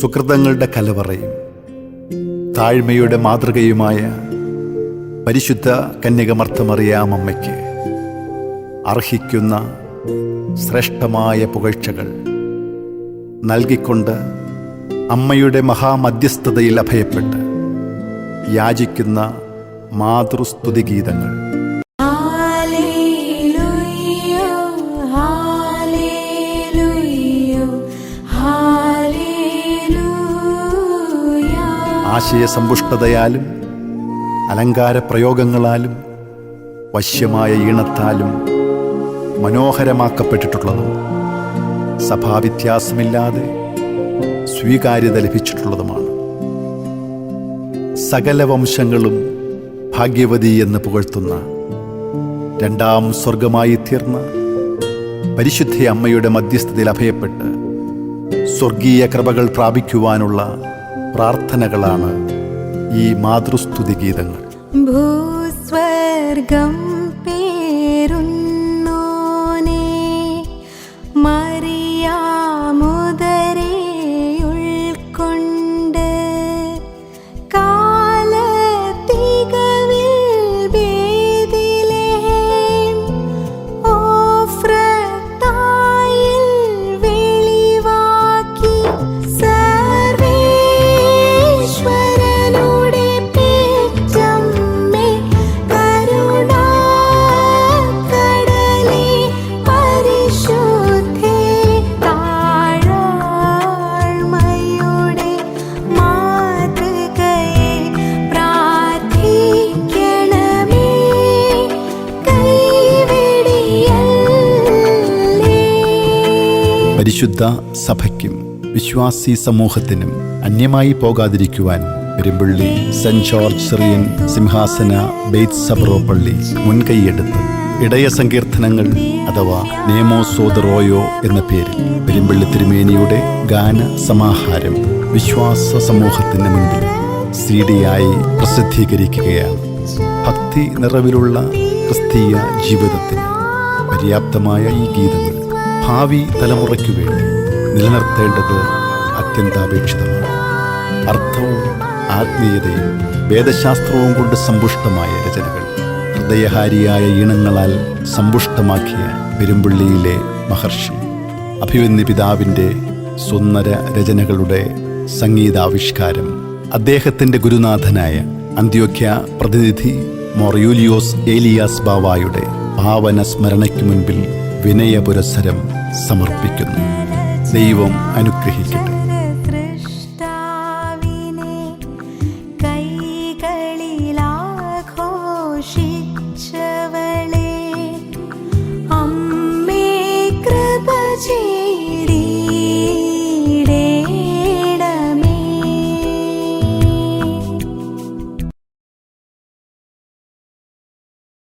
സുഹൃതങ്ങളുടെ കലവറയും താഴ്മയുടെ മാതൃകയുമായ പരിശുദ്ധ കന്യകമർത്ഥമറിയാമമ്മയ്ക്ക് അർഹിക്കുന്ന ശ്രേഷ്ഠമായ പുകഴ്ചകൾ നൽകിക്കൊണ്ട് അമ്മയുടെ മഹാമധ്യസ്ഥതയിൽ അഭയപ്പെട്ട് യാചിക്കുന്ന മാതൃസ്തുതിഗീതങ്ങൾ. ആശയസമ്പുഷ്ടതയാലും അലങ്കാര പ്രയോഗങ്ങളാലും വശ്യമായ ഈണത്താലും മനോഹരമാക്കപ്പെട്ടിട്ടുള്ളതും സഭാവ്യത്യാസമില്ലാതെ സ്വീകാര്യത ലഭിച്ചിട്ടുള്ളതുമാണ്. സകല വംശങ്ങളും ഭാഗ്യവതി എന്ന് പുകഴ്ത്തുന്ന രണ്ടാം സ്വർഗമായി തീർന്ന പരിശുദ്ധ അമ്മയുടെ മധ്യസ്ഥതയിൽ അഭയപ്പെട്ട് സ്വർഗീയ കൃപകൾ പ്രാപിക്കുവാനുള്ള പ്രാർത്ഥനകളാണ് ഈ മാതൃസ്തുതി ഗീതങ്ങൾ. ഭൂസ്വർഗം പേരുന്നോനേ പരിശുദ്ധ സഭയ്ക്കും വിശ്വാസി സമൂഹത്തിനും അന്യമായി പോകാതിരിക്കുവാൻ പെരുമ്പള്ളി സെന്റ് ജോർജ് സിറിയൻ സിംഹാസന ബെയ്ത്ത് പള്ളി മുൻകൈയെടുത്ത് ഇടയ സങ്കീർത്തനങ്ങൾ അഥവാ നേമോസോദറോയോ എന്ന പേരിൽ പെരുമ്പള്ളി തിരുമേനിയുടെ ഗാന സമാഹാരം വിശ്വാസ സമൂഹത്തിന് മുൻപിൽ സി ഡിയായി പ്രസിദ്ധീകരിക്കുകയാണ്. ഭക്തി നിറവിലുള്ള ക്രിസ്തീയ ജീവിതത്തിന് പര്യാപ്തമായ ഈ ഗീതങ്ങൾ ഭാവി തലമുറയ്ക്ക് വേണ്ടി നിലനിർത്തേണ്ടത് അത്യന്താപേക്ഷിതമാണ്. അർത്ഥവും ആത്മീയതയും വേദശാസ്ത്രവും കൊണ്ട് സമ്പുഷ്ടമായ രചനകൾ ഹൃദയഹാരിയായ ഈണങ്ങളാൽ സമ്പുഷ്ടമാക്കിയ പെരുമ്പള്ളിയിലെ മഹർഷി അഭിവന്യ പിതാവിന്റെ സുന്ദര രചനകളുടെ സംഗീതാവിഷ്കാരം അദ്ദേഹത്തിന്റെ ഗുരുനാഥനായ അന്ത്യോഖ്യ പ്രതിനിധി മൊറയൂലിയോസ് ഏലിയാസ് ബാവായുടെ ഭാവന സ്മരണയ്ക്ക് മുൻപിൽ വിനയപുരസരം സമർപ്പിക്കുന്നു. ദൈവം അനുഗ്രഹിക്കട്ടെ.